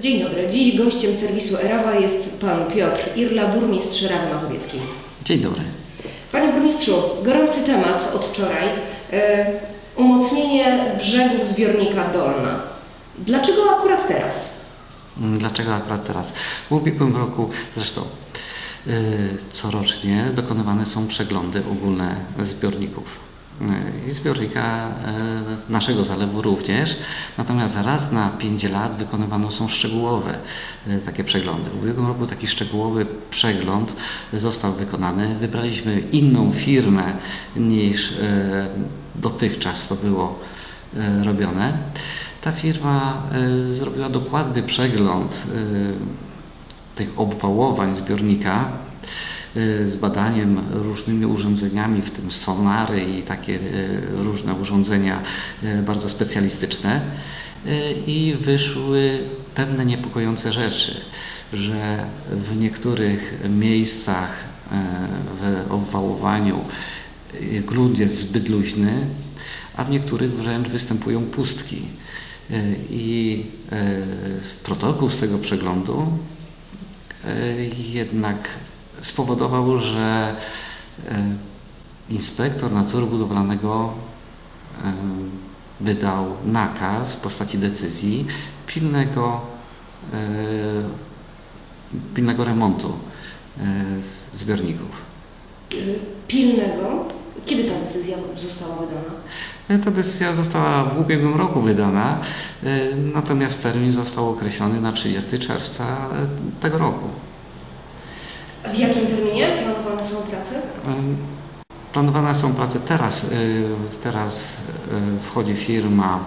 Dzień dobry. Dziś gościem serwisu Erawa jest pan Piotr Irla, burmistrz Rawy Mazowieckiej. Dzień dobry. Panie burmistrzu, gorący temat od wczoraj. E, umocnienie brzegów zbiornika Dolna. Dlaczego akurat teraz? Mm, Dlaczego akurat teraz? W ubiegłym roku zresztą yy, corocznie dokonywane są przeglądy ogólne zbiorników. I zbiornika yy, naszego zalewu również. Natomiast raz na 5 lat wykonywane są szczegółowe yy, takie przeglądy. W ubiegłym roku taki szczegółowy przegląd został wykonany. Wybraliśmy inną firmę niż dotychczas to było robione. Ta firma y, zrobiła dokładny przegląd y, tych obwałowań zbiornika y, z badaniem różnymi urządzeniami, w tym sonary i takie y, różne urządzenia y, bardzo specjalistyczne. Y, I wyszły pewne niepokojące rzeczy, że w niektórych miejscach y, w obwałowaniu y, grunt jest zbyt luźny, a w niektórych wręcz występują pustki. I protokół z tego przeglądu jednak spowodował, że e, inspektor nadzoru budowlanego e, wydał nakaz w postaci decyzji pilnego, e, pilnego remontu zbiorników. Pilnego. Kiedy ta decyzja została wydana? Ta decyzja została w ubiegłym roku wydana, natomiast termin został określony na 30 czerwca tego roku. W jakim terminie planowane są prace? Planowane są prace teraz, e, teraz e, wchodzi firma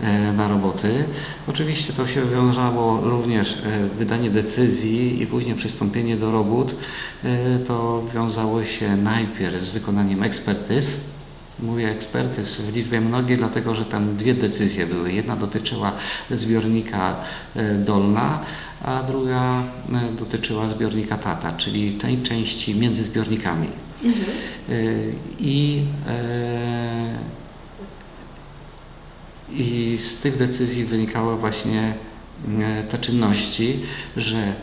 e, na roboty. Oczywiście to się wiązało również wydanie decyzji i później przystąpienie do robót. To wiązało się najpierw z wykonaniem ekspertyz. Mówię ekspertyz w liczbie mnogiej, dlatego że tam dwie decyzje były. Jedna dotyczyła zbiornika e, Dolna, a druga e, dotyczyła zbiornika Tata, czyli tej części między zbiornikami. Mhm. Y, I, e, I z tych decyzji wynikały właśnie e, te czynności, że e,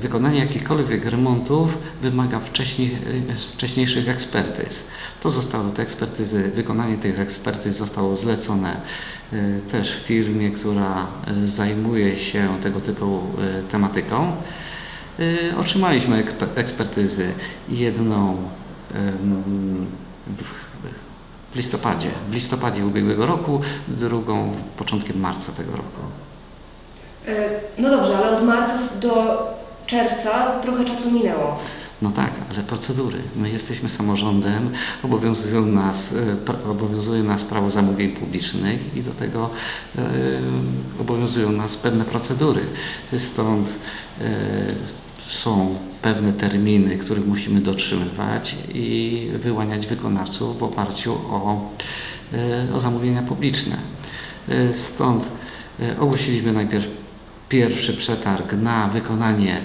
wykonanie jakichkolwiek remontów wymaga wcześniej, e, wcześniejszych ekspertyz. To zostało, te ekspertyzy, wykonanie tych ekspertyz zostało zlecone e, też firmie, która zajmuje się tego typu tematyką. Y, Otrzymaliśmy ekspertyzy. Jedną w, listopadzie, w listopadzie ubiegłego roku, drugą początkiem marca tego roku. E, No dobrze, ale od marca do czerwca trochę czasu minęło. No tak, ale procedury. My jesteśmy samorządem, obowiązują nas, e, obowiązuje nas prawo zamówień publicznych i do tego e, obowiązują nas pewne procedury. Stąd e, są pewne terminy, których musimy dotrzymywać i wyłaniać wykonawców w oparciu o, e, o zamówienia publiczne. E, Stąd e, ogłosiliśmy najpierw pierwszy przetarg na wykonanie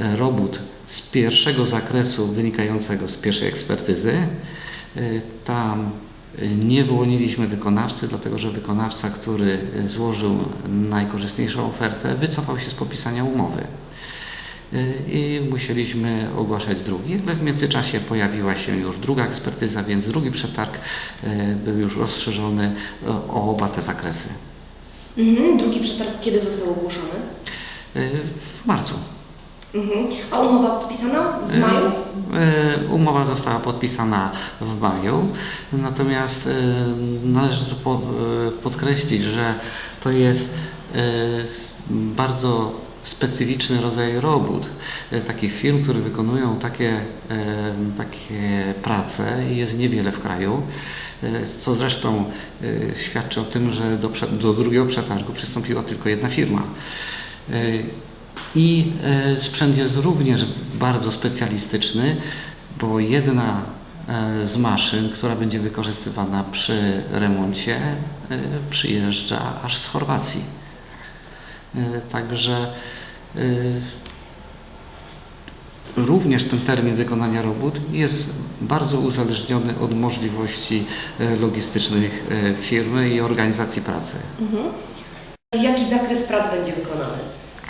e, robót z pierwszego zakresu wynikającego z pierwszej ekspertyzy. E, Tam e, nie wyłoniliśmy wykonawcy, dlatego że wykonawca, który złożył najkorzystniejszą ofertę, wycofał się z podpisania umowy. I musieliśmy ogłaszać drugi, ale w międzyczasie pojawiła się już druga ekspertyza, więc drugi przetarg był już rozszerzony o oba te zakresy. Mhm. Drugi przetarg kiedy został ogłoszony? E, W marcu. Mhm. A umowa podpisana w maju? E, Umowa została podpisana w maju, natomiast e, należy e, podkreślić, że to jest e, bardzo specyficzny rodzaj robót. E, Takich firm, które wykonują takie, takie prace jest niewiele w kraju. e, Co zresztą e, świadczy o tym, że do, do drugiego przetargu przystąpiła tylko jedna firma. I sprzęt jest również bardzo specjalistyczny, bo jedna z maszyn, która będzie wykorzystywana przy remoncie, przyjeżdża aż z Chorwacji. Także również ten termin wykonania robót jest bardzo uzależniony od możliwości e, logistycznych e, firmy i organizacji pracy. Mhm. Jaki zakres prac będzie wykonany?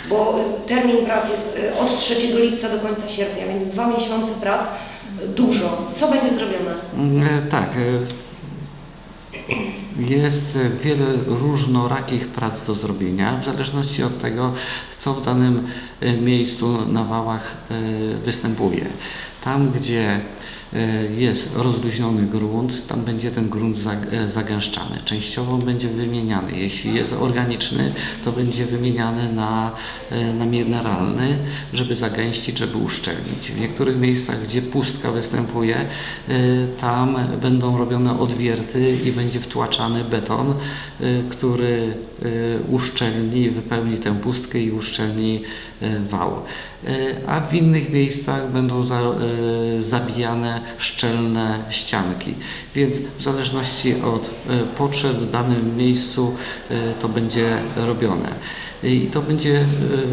Bo y, termin prac jest y, od 3 lipca do końca sierpnia, więc dwa miesiące prac, y, dużo. Co będzie zrobione? Mm, Tak. Jest wiele różnorakich prac do zrobienia, w zależności od tego, co w danym e, miejscu na wałach e, występuje. Tam, gdzie jest rozluźniony grunt, tam będzie ten grunt e, zagęszczany. Częściowo będzie wymieniany. Jeśli jest organiczny, to będzie wymieniany na, e, na mineralny, żeby zagęścić, żeby uszczelnić. W niektórych miejscach, gdzie pustka występuje, e, tam będą robione odwierty i będzie wtłaczany beton, e, który e, uszczelni, wypełni tę pustkę i uszczelni e, wał. E, A w innych miejscach będą za, e, zabijane szczelne ścianki. Więc w zależności od potrzeb w danym miejscu to będzie robione. I to będzie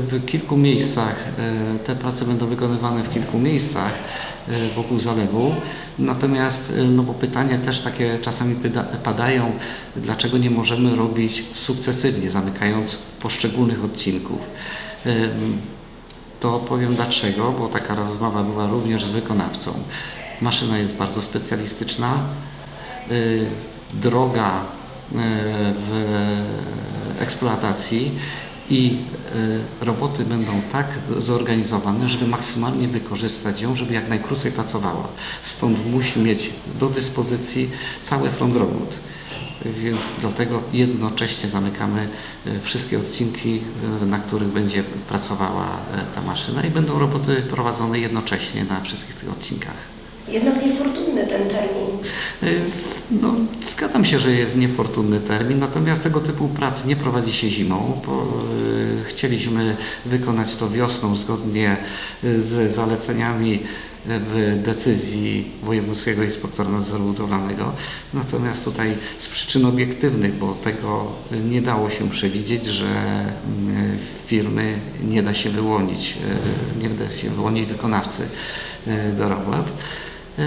w kilku miejscach, te prace będą wykonywane w kilku miejscach wokół zalewu. Natomiast no bo pytania też takie czasami padają, dlaczego nie możemy robić sukcesywnie, zamykając poszczególnych odcinków. To powiem dlaczego, bo taka rozmowa była również z wykonawcą. Maszyna jest bardzo specjalistyczna. Droga y, w eksploatacji i y, roboty będą tak zorganizowane, żeby maksymalnie wykorzystać ją, żeby jak najkrócej pracowała. Stąd musi mieć do dyspozycji cały front robót. Więc dlatego jednocześnie zamykamy e, wszystkie odcinki, e, na których będzie pracowała e, ta maszyna i będą roboty prowadzone jednocześnie na wszystkich tych odcinkach. Jednak niefortunny ten termin. No, zgadzam się, że jest niefortunny termin, natomiast tego typu prac nie prowadzi się zimą, bo chcieliśmy wykonać to wiosną zgodnie z zaleceniami w decyzji Wojewódzkiego Inspektora Nadzoru Budowlanego. Natomiast tutaj z przyczyn obiektywnych, bo tego nie dało się przewidzieć, że mm, firmy nie da się wyłonić, e, nie da się wyłonić wykonawcy e, do robót. E,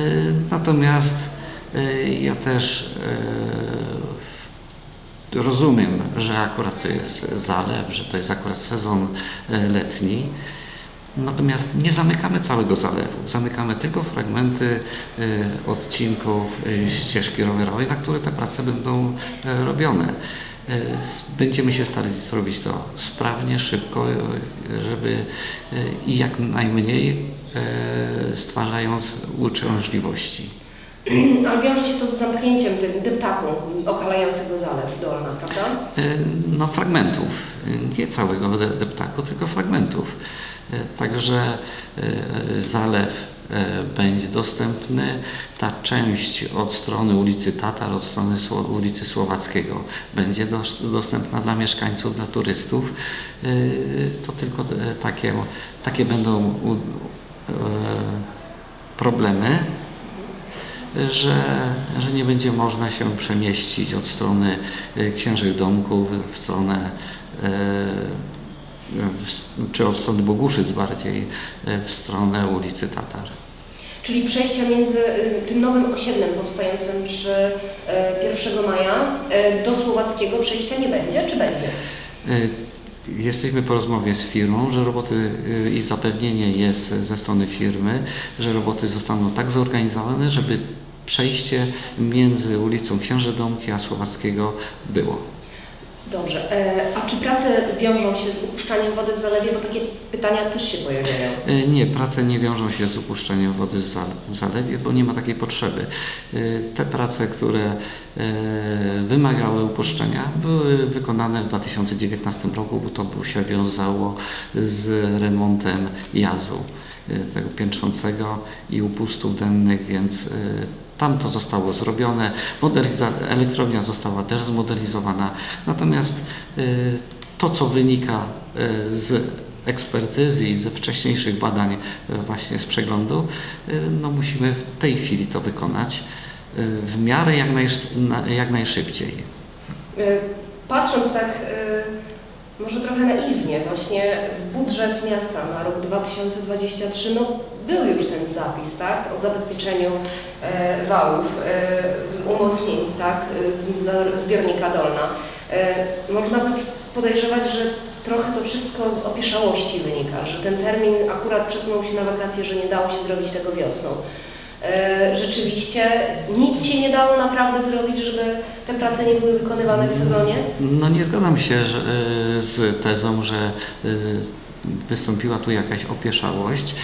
Natomiast ja też rozumiem, że akurat to jest zalew, że to jest akurat sezon letni. Natomiast nie zamykamy całego zalewu. Zamykamy tylko fragmenty e, odcinków e, ścieżki rowerowej, na które te prace będą e, robione. Będziemy się starać zrobić to sprawnie, szybko, żeby i jak najmniej stwarzając uciążliwości. Ale wiąże się to z zamknięciem deptaku okalającego zalew Dolna, prawda? No fragmentów, nie całego de- deptaku, tylko fragmentów. E, Także e, zalew e, będzie dostępny. Ta część od strony ulicy Tatar, od strony ulicy Słowackiego będzie dos- dostępna dla mieszkańców, dla turystów. To tylko takie, takie będą problemy że, że nie będzie można się przemieścić od strony księżych domków w stronę w, czy od strony Boguszyc bardziej e, w stronę ulicy Tatar. Czyli przejścia między y, tym nowym osiedlem powstającym przy y, 1 maja y, do Słowackiego przejścia nie będzie, czy będzie? E, Jesteśmy po rozmowie z firmą, że roboty e, i zapewnienie jest ze strony firmy, że roboty zostaną tak zorganizowane, żeby przejście między ulicą Księży Domki a Słowackiego było. Dobrze. E, A czy prace wiążą się z upuszczaniem wody w zalewie? Bo takie pytania też się pojawiają. E, Nie, prace nie wiążą się z upuszczeniem wody w zalewie, bo nie ma takiej potrzeby. E, Te prace, które wymagały upuszczenia, były wykonane w 2019 roku, bo to się wiązało z remontem jazu tego piętrzącego i upustów dennych, więc e, tam to zostało zrobione. Moderniza- elektrownia została też zmodernizowana. Natomiast e, to, co wynika z ekspertyzy i ze wcześniejszych badań właśnie z przeglądu, no musimy w tej chwili to wykonać w miarę jak, najsz- na- jak najszybciej. Y, Patrząc tak y, może trochę naiwnie, właśnie w budżet miasta na rok 2023 no, był już ten zapis tak, o zabezpieczeniu e, wałów, e, umocnień tak, za- zbiornika Dolna. E, Można by podejrzewać, że trochę to wszystko z opieszałości wynika, że ten termin akurat przesunął się na wakacje, że nie dało się zrobić tego wiosną. E, Rzeczywiście nic się nie dało naprawdę zrobić, żeby te prace nie były wykonywane w sezonie. No nie zgadzam się że, y, z tezą, że y, wystąpiła tu jakaś opieszałość.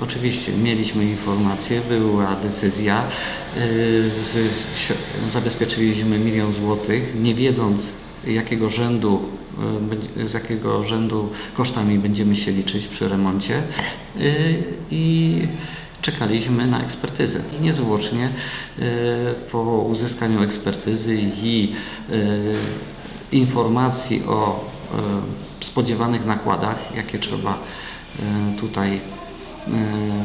Oczywiście mieliśmy informacje, była decyzja, zabezpieczyliśmy milion złotych, nie wiedząc jakiego rzędu, z jakiego rzędu kosztami będziemy się liczyć przy remoncie i czekaliśmy na ekspertyzę. I niezwłocznie y, po uzyskaniu ekspertyzy i y, informacji o y, spodziewanych nakładach, jakie trzeba tutaj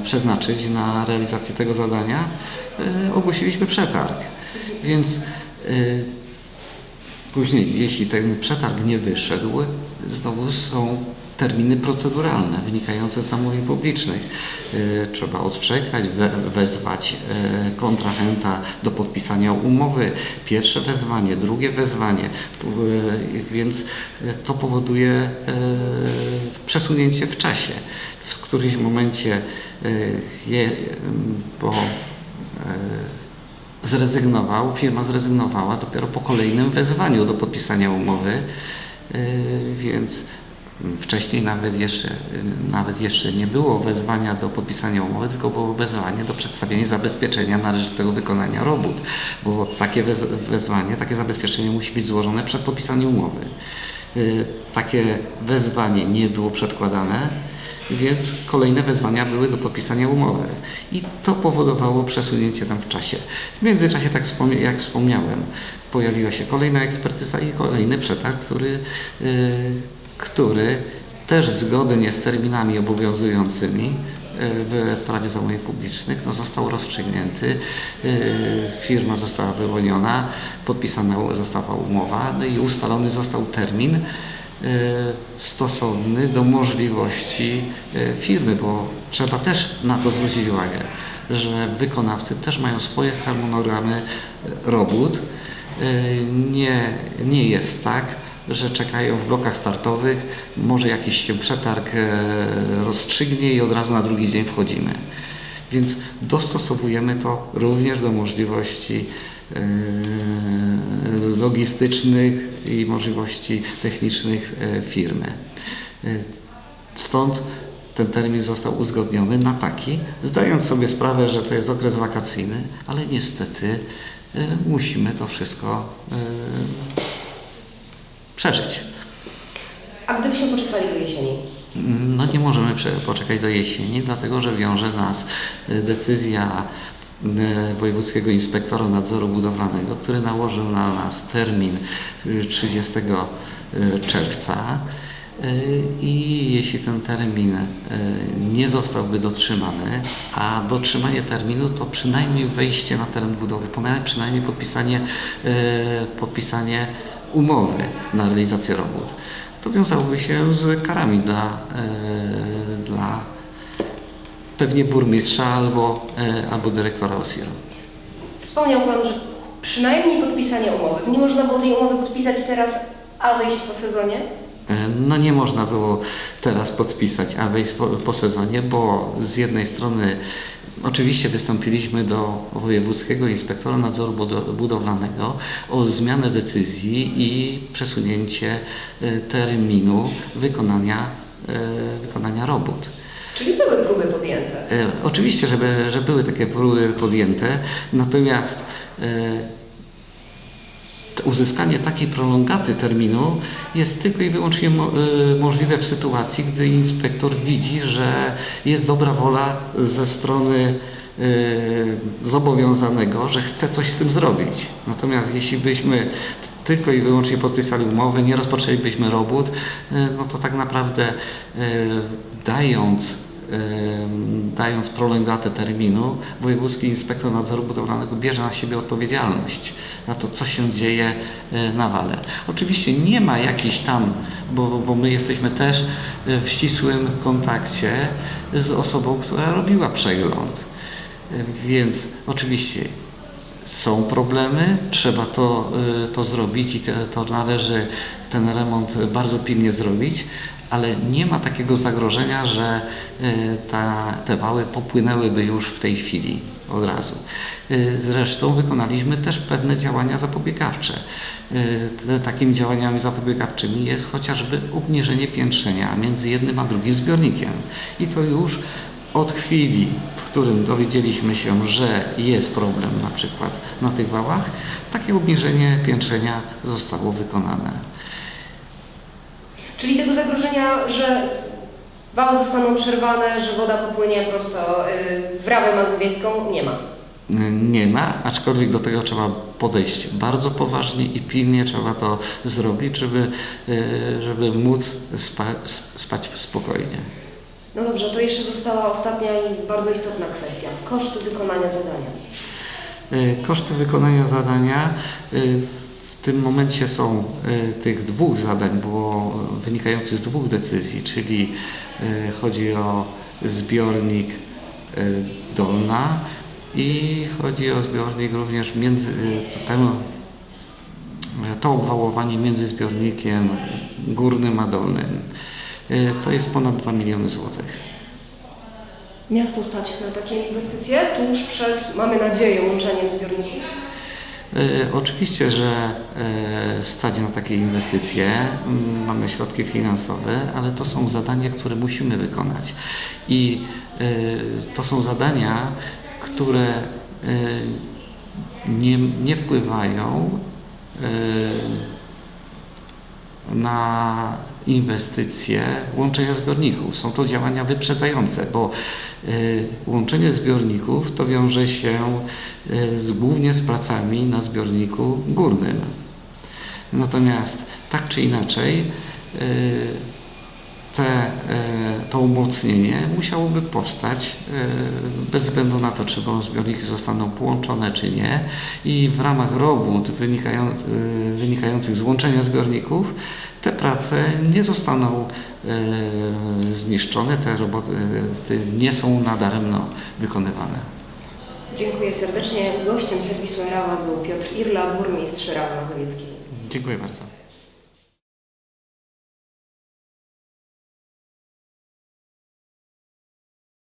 przeznaczyć na realizację tego zadania, ogłosiliśmy przetarg. Więc później, jeśli ten przetarg nie wyszedł, znowu są terminy proceduralne wynikające z zamówień publicznych. Y, Trzeba odczekać, we, wezwać y, kontrahenta do podpisania umowy. Pierwsze wezwanie, drugie wezwanie, y, więc to powoduje przesunięcie w czasie. W którymś momencie y, zrezygnował, firma zrezygnowała dopiero po kolejnym wezwaniu do podpisania umowy, Yy, więc wcześniej nawet jeszcze, yy, nawet jeszcze nie było wezwania do podpisania umowy, tylko było wezwanie do przedstawienia zabezpieczenia należytego wykonania robót, bo takie wez wezwanie, takie zabezpieczenie musi być złożone przed podpisaniem umowy. Yy, Takie wezwanie nie było przedkładane, więc kolejne wezwania były do podpisania umowy. I to powodowało przesunięcie tam w czasie. W międzyczasie, tak jak wspomniałem, pojawiła się kolejna ekspertyza i kolejny przetarg, który, yy, który też zgodnie z terminami obowiązującymi yy, w prawie zamówień publicznych no, został rozstrzygnięty. Yy, Firma została wyłoniona, podpisana została umowa no i ustalony został termin, stosowny do możliwości e, firmy, bo trzeba też na to zwrócić uwagę, że wykonawcy też mają swoje harmonogramy e, robót. E, Nie, nie jest tak, że czekają w blokach startowych, może jakiś się przetarg e, rozstrzygnie i od razu na drugi dzień wchodzimy. Więc dostosowujemy to również do możliwości e, logistycznych i możliwości technicznych e, firmy. E, Stąd ten termin został uzgodniony na taki, zdając sobie sprawę, że to jest okres wakacyjny, ale niestety e, musimy to wszystko przeżyć. A gdybyśmy poczekali do jesieni? No nie możemy poczekać do jesieni, dlatego że wiąże nas decyzja Wojewódzkiego Inspektora Nadzoru Budowlanego, który nałożył na nas termin y, 30 y, czerwca. Y, i jeśli ten termin nie zostałby dotrzymany, a dotrzymanie terminu to przynajmniej wejście na teren budowy, przynajmniej podpisanie, podpisanie umowy na realizację robót. To wiązałoby się z karami dla, e, dla pewnie burmistrza albo, e, albo dyrektora OSIR. Wspomniał Pan, że przynajmniej podpisanie umowy. Nie można było tej umowy podpisać teraz, a wyjść po sezonie? E, No nie można było teraz podpisać, a wejść po, po sezonie, bo z jednej strony oczywiście wystąpiliśmy do Wojewódzkiego Inspektora Nadzoru Budo- Budowlanego o zmianę decyzji i przesunięcie e, terminu wykonania, wykonania robót. Czyli były próby podjęte. E, Oczywiście, żeby, że były takie próby podjęte, natomiast e, uzyskanie takiej prolongaty terminu jest tylko i wyłącznie e, możliwe w sytuacji, gdy inspektor widzi, że jest dobra wola ze strony e, zobowiązanego, że chce coś z tym zrobić. Natomiast jeśli byśmy tylko i wyłącznie podpisali umowę, nie rozpoczęlibyśmy robót, e, no to tak naprawdę dając dając prolongatę terminu, Wojewódzki Inspektor Nadzoru Budowlanego bierze na siebie odpowiedzialność za to, co się dzieje e, na wale. Oczywiście nie ma jakiejś tam, bo, bo my jesteśmy też e, w ścisłym kontakcie z osobą, która robiła przegląd. E, Więc oczywiście są problemy, trzeba to, y, to zrobić i te, to należy ten remont bardzo pilnie zrobić, ale nie ma takiego zagrożenia, że y, ta, te wały popłynęłyby już w tej chwili od razu. Y, Zresztą wykonaliśmy też pewne działania zapobiegawcze. Te- Takimi działaniami zapobiegawczymi jest chociażby obniżenie piętrzenia między jednym a drugim zbiornikiem. I to już od chwili, w którym dowiedzieliśmy się, że jest problem na przykład na tych wałach, takie obniżenie piętrzenia zostało wykonane. Czyli tego zagrożenia, że wały zostaną przerwane, że woda popłynie prosto y, w Rawę Mazowiecką, nie ma. Nie ma, aczkolwiek do tego trzeba podejść bardzo poważnie i pilnie trzeba to zrobić, żeby, y, żeby móc spa, spać spokojnie. No dobrze, to jeszcze została ostatnia i bardzo istotna kwestia. Koszty wykonania zadania. Y, Koszty wykonania zadania y, tym momencie są y, tych dwóch zadań, bo wynikających z dwóch decyzji, czyli y, chodzi o zbiornik y, Dolna i chodzi o zbiornik również między y, to obwałowanie między zbiornikiem górnym a dolnym. Y, To jest ponad 2 miliony złotych. Miasto stać na takie inwestycje tuż przed, mamy nadzieję, łączeniem zbiorników. E, Oczywiście, że e, stać na takie inwestycje, mamy środki finansowe, ale to są zadania, które musimy wykonać. I e, to są zadania, które nie, nie wpływają na inwestycje łączenia zbiorników. Są to działania wyprzedzające, bo łączenie zbiorników to wiąże się e, z, głównie z pracami na zbiorniku górnym. Natomiast tak czy inaczej e, te, to umocnienie musiałoby powstać bez względu na to, czy zbiorniki zostaną połączone, czy nie. I w ramach robót wynikają, wynikających z łączenia zbiorników te prace nie zostaną zniszczone, te roboty e, nie są nadaremno wykonywane. Dziękuję serdecznie. Gościem serwisu Rawa był Piotr Irla, burmistrz Rawy Mazowieckiej. Dziękuję bardzo.